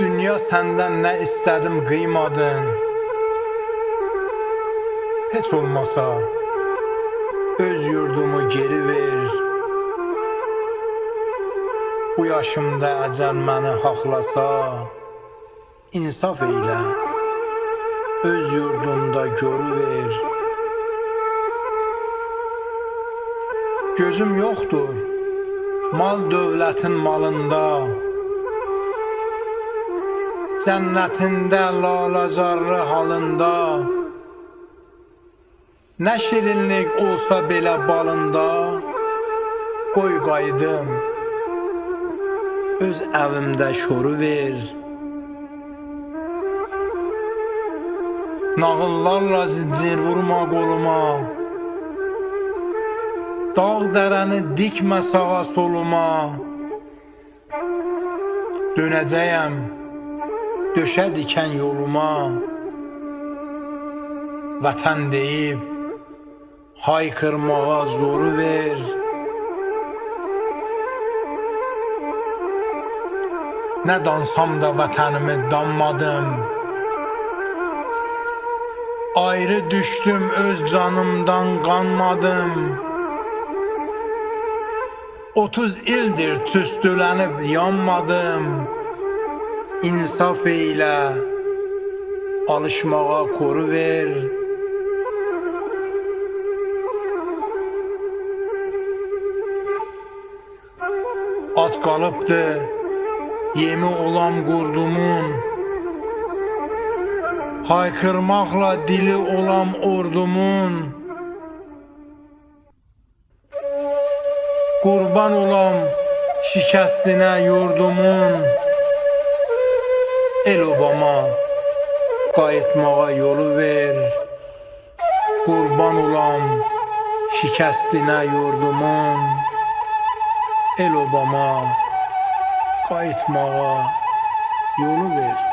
Dünya səndən nə istədim qıymadın Heç olmasa öz yurdumu geri ver. Bu yaşımda əcəl məni haqlasa İnsaf eylə Öz yurdumda görüver. Gözüm yoxdur Mal dövlətin malında Cənnətində lalacarlı halında. Nə şirinlik olsa belə balında. Qoy qayıdım Öz evimdə şoru ver. Nağıllarla zincir vurma qoluma. Dağ dərəni dikmə sağa soluma. Dönəcəyəm döşə dikən yoluma Vətən deyib haykırmağa zoru ver. Nə dansam da vətənimi danmadım Ayrı düşdüm öz canımdan qanmadım. 30 ildir tüstülənib yanmadım İnsaf eylə Alışmağa koru ver. Aç qalıbdı Yemi olan qurdumun Haykırmaqla dili olan ordumun. Qurban olam şikəstinə yurdumun El obama qayıtmağa yolu ver. Qurban olam şikəstinə yurdumun. El obama qayıtmağa yolu ver